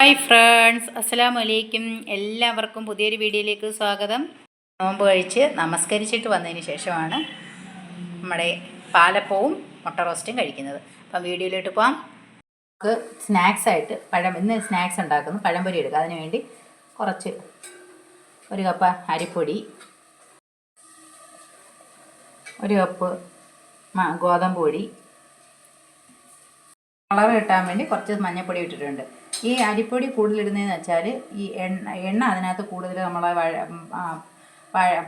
Hi friends അസ്സലാമു വലൈക്കും എല്ലാവർക്കും പുതിയൊരു വീഡിയോയിലേക്ക് സ്വാഗതം. നോമ്പ് കഴിച്ച് നമസ്കരിച്ചിട്ട് വന്നതിന് ശേഷമാണ് നമ്മുടെ പാലപ്പവും മുട്ട റോസ്റ്റും കഴിക്കുന്നത്. അപ്പം വീഡിയോയിലോട്ട് പോകാം നമുക്ക് സ്നാക്സായിട്ട് പഴം ഇന്ന് സ്നാക്സ് ഉണ്ടാക്കുന്നു. പഴംപൊരി എടുക്കുക അതിന് വേണ്ടി കുറച്ച് ഒരു കപ്പ് അരിപ്പൊടി ഒരു കപ്പ് ഗോതമ്പ് പൊടി കളർ കിട്ടാൻ വേണ്ടി കുറച്ച് മഞ്ഞപ്പൊടി ഇട്ടിട്ടുണ്ട്. ഈ അരിപ്പൊടി കൂടുതലിടുന്നതെന്ന് വെച്ചാൽ ഈ എണ്ണ എണ്ണ അതിനകത്ത് കൂടുതൽ നമ്മളെ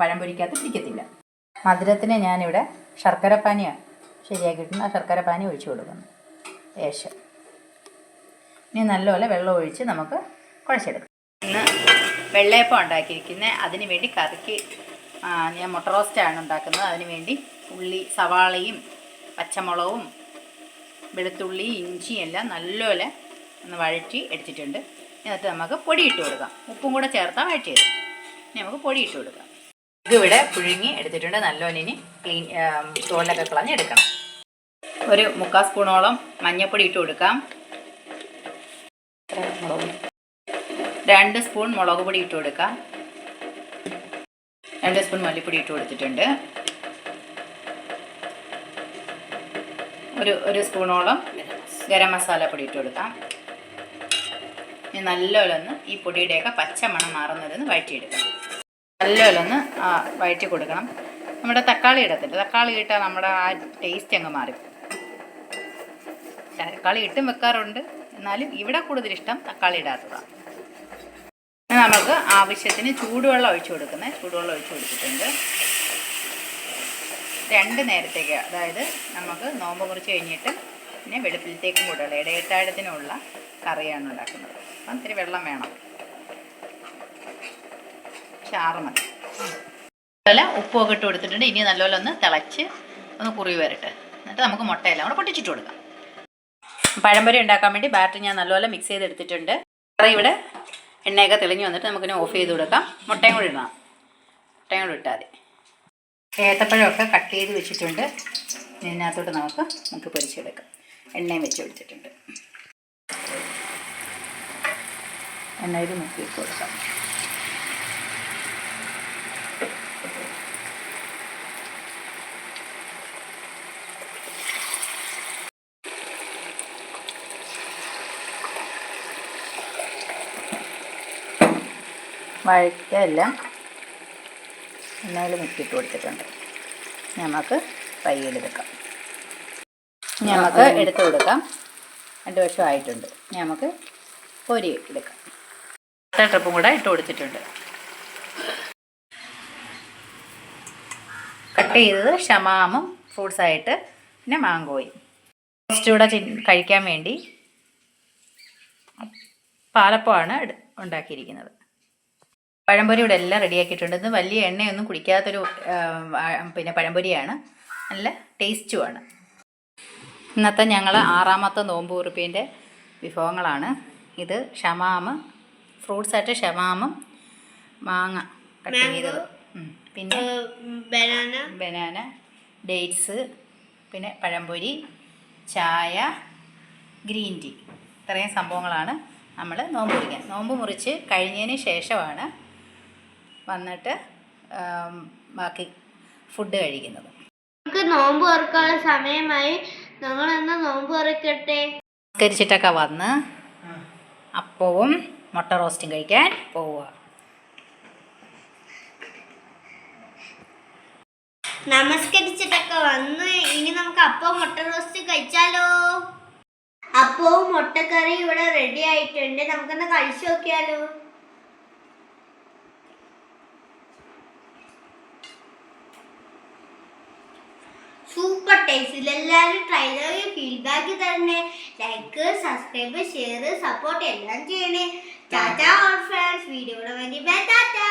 പഴം പൊരിക്കാത്ത പിടിക്കത്തില്ല മധുരത്തിന് ഞാനിവിടെ ശർക്കര പാനിയാണ് ശരിയാക്കിയിട്ടുണ്ട്. ആ ശർക്കര പാനി ഒഴിച്ചു കൊടുക്കുന്നു. ലേശം ഇനി നല്ലപോലെ വെള്ളം ഒഴിച്ച് നമുക്ക് കുഴച്ചെടുക്കാം. ഇന്ന് വെള്ളയപ്പം ഉണ്ടാക്കിയിരിക്കുന്നത് അതിന് വേണ്ടി കറിക്ക് ഞാൻ മുട്ട റോസ്റ്റാണ് ഉണ്ടാക്കുന്നത്. അതിന് വേണ്ടി ഉള്ളി സവാളയും പച്ചമുളകും വെളുത്തുള്ളി ഇഞ്ചി എല്ലാം നല്ലപോലെ ഒന്ന് വഴറ്റി എടുത്തിട്ടുണ്ട്. എന്നിട്ട് നമുക്ക് പൊടി ഇട്ട് കൊടുക്കാം. ഉപ്പും കൂടെ ചേർത്താൽ വഴറ്റിയത്. ഇനി നമുക്ക് പൊടി ഇട്ട് കൊടുക്കാം. ഇതിവിടെ പുഴുങ്ങി എടുത്തിട്ടുണ്ട്. നല്ലോണം ഇനി ക്ലീൻ തോലൊക്കെ കളഞ്ഞ് എടുക്കണം ഒരു മുക്കാൽ സ്പൂണോളം മഞ്ഞൾപ്പൊടി ഇട്ട് കൊടുക്കാം. രണ്ട് സ്പൂൺ മുളക് പൊടി ഇട്ട് കൊടുക്കാം. രണ്ട് സ്പൂൺ മല്ലിപ്പൊടി ഇട്ട് കൊടുത്തിട്ടുണ്ട്. ഒരു ഒരു സ്പൂണോളം ഗരം മസാല പൊടി ഇട്ട് കൊടുക്കാം. ഇനി നല്ലോലൊന്ന് ഈ പൊടിയുടെയൊക്കെ പച്ചമണം മാറുന്നതെന്ന് വഴറ്റിയെടുക്കണം. നല്ലോലൊന്ന് വഴറ്റി കൊടുക്കണം. നമ്മുടെ തക്കാളി ഇടത്തില്ല തക്കാളി ഇട്ടാൽ നമ്മുടെ ആ ടേസ്റ്റ് അങ്ങ് മാറി തക്കാളി ഇട്ടും വെക്കാറുണ്ട്. എന്നാലും ഇവിടെ കൂടുതൽ ഇഷ്ടം തക്കാളി ഇടാത്തതാണ് നമുക്ക് ആവശ്യത്തിന് ചൂടുവെള്ളം ഒഴിച്ചു കൊടുക്കുന്നത്. ചൂടുവെള്ളം ഒഴിച്ചു കൊടുത്തിട്ടുണ്ട്. രണ്ട് നേരത്തേക്ക് അതായത് നമുക്ക് നോമ്പ് കുറച്ച് കഴിഞ്ഞിട്ട് പിന്നെ വെളുപ്പിലത്തേക്കും കൂടെയുള്ള ഇടയിട്ടാഴത്തിനുള്ള കറിയാണ് ഉണ്ടാക്കുന്നത്. അപ്പം ഇത്തിരി വെള്ളം വേണം. ചാറ് മതി. അതുപോലെ ഉപ്പൊക്കെ ഇട്ട് കൊടുത്തിട്ടുണ്ട്. ഇനി നല്ലപോലെ ഒന്ന് തിളച്ച് ഒന്ന് കുറി വരട്ടെ. എന്നിട്ട് നമുക്ക് മുട്ടയെല്ലാം കൂടെ പൊട്ടിച്ചിട്ട് കൊടുക്കാം. പഴംപൊരി ഉണ്ടാക്കാൻ വേണ്ടി ബാറ്റർ ഞാൻ നല്ലപോലെ മിക്സ് ചെയ്തെടുത്തിട്ടുണ്ട്. കറി ഇവിടെ എണ്ണയൊക്കെ തെളിഞ്ഞു വന്നിട്ട് നമുക്കിനി ഓഫ് ചെയ്ത് കൊടുക്കാം. മുട്ടയും കൂടി ഇടണം. മുട്ടയും കൂടി ഇട്ടാൽ മതി. ഏത്തപ്പഴമൊക്കെ കട്ട് ചെയ്ത് വെച്ചിട്ടുണ്ട്. ഇതിനകത്തോട്ട് നമുക്ക് നമുക്ക് പൊരിച്ചെടുക്കാം. എണ്ണയും വെച്ച് കൊടുത്തിട്ടുണ്ട്. എണ്ണയിൽ മുക്കിയിട്ട് കൊടുക്കാം. വഴക്കെല്ലാം എണ്ണയിൽ മുക്കിയിട്ട് കൊടുത്തിട്ടുണ്ട്. നമുക്ക് ഫ്രൈ ചെയ്തെടുക്കാം നമുക്ക് എടുത്ത് കൊടുക്കാം. രണ്ട് വർഷം ആയിട്ടുണ്ട്. നമുക്ക് പൊരി എടുക്കാം. അടുത്ത ട്രിപ്പും കൂടെ ഇട്ട് കൊടുത്തിട്ടുണ്ട്. കട്ട് ചെയ്തത് ഷമാമും ഫ്രൂട്ട്സായിട്ട് പിന്നെ മാങ്കോയും. കൂടെ കഴിക്കാൻ വേണ്ടി പാലപ്പമാണ് ഉണ്ടാക്കിയിരിക്കുന്നത്. പഴംപൊരി ഇവിടെ എല്ലാം റെഡിയാക്കിയിട്ടുണ്ട് ഇത് വലിയ എണ്ണയൊന്നും കുടിക്കാത്തൊരു പിന്നെ പഴംപൊരിയാണ്. നല്ല ടേസ്റ്റുമാണ് ഇന്നത്തെ ഞങ്ങൾ ആറാമത്തെ നോമ്പ് കുറിപ്പിന്റെ വിഭവങ്ങളാണ്. ഇത് ഷമാമ് ഫ്രൂട്ട്സ് ആയിട്ട് ഷമാമും മാങ്ങ കട്ട് ചെയ്തത്. പിന്നെ ബനാന ബനാന ഡേറ്റ്സ് പിന്നെ പഴംപൊരി ചായ ഗ്രീൻ ടീ ഇത്രയും സംഭവങ്ങളാണ് നമ്മൾ നോമ്പ് മുറിക്കാൻ നോമ്പ് മുറിച്ച് കഴിഞ്ഞതിന് ശേഷമാണ് വന്നിട്ട് ബാക്കി ഫുഡ് കഴിക്കുന്നത്. നമുക്ക് നോമ്പ് തുറക്കാനുള്ള സമയമായി. ഞങ്ങൾ എന്നാ നോമ്പ് തുറക്കട്ടെ? സംസ്കരിച്ചിട്ടൊക്കെ വന്ന് അപ്പവും മുട്ട റോസ്റ്റും കഴിക്കാൻ പോവുക. നമസ്കരിച്ചിട്ടൊക്കെ വന്ന് ഇനി നമുക്ക് അപ്പവും മുട്ട റോസ്റ്റ് കഴിച്ചാലോ? അപ്പവും മുട്ടക്കറി ഇവിടെ റെഡി ആയിട്ടുണ്ട്. നമുക്കൊന്ന് കഴിച്ചു നോക്കിയാലോ? സൂപ്പർ ടേസ്റ്റ് എല്ലാവരും ട്രൈ ചെയ്ത് ഫീഡ്ബാക്ക് തരണേ. ലൈക്ക് സബ്സ്ക്രൈബ് ഷെയർ സപ്പോർട്ട് എല്ലാം ചെയ്യണേ. ടാറ്റാ ഫ്രണ്ട്സ് വീഡിയോയുടെ വേണ്ടി ബൈ ടാറ്റാ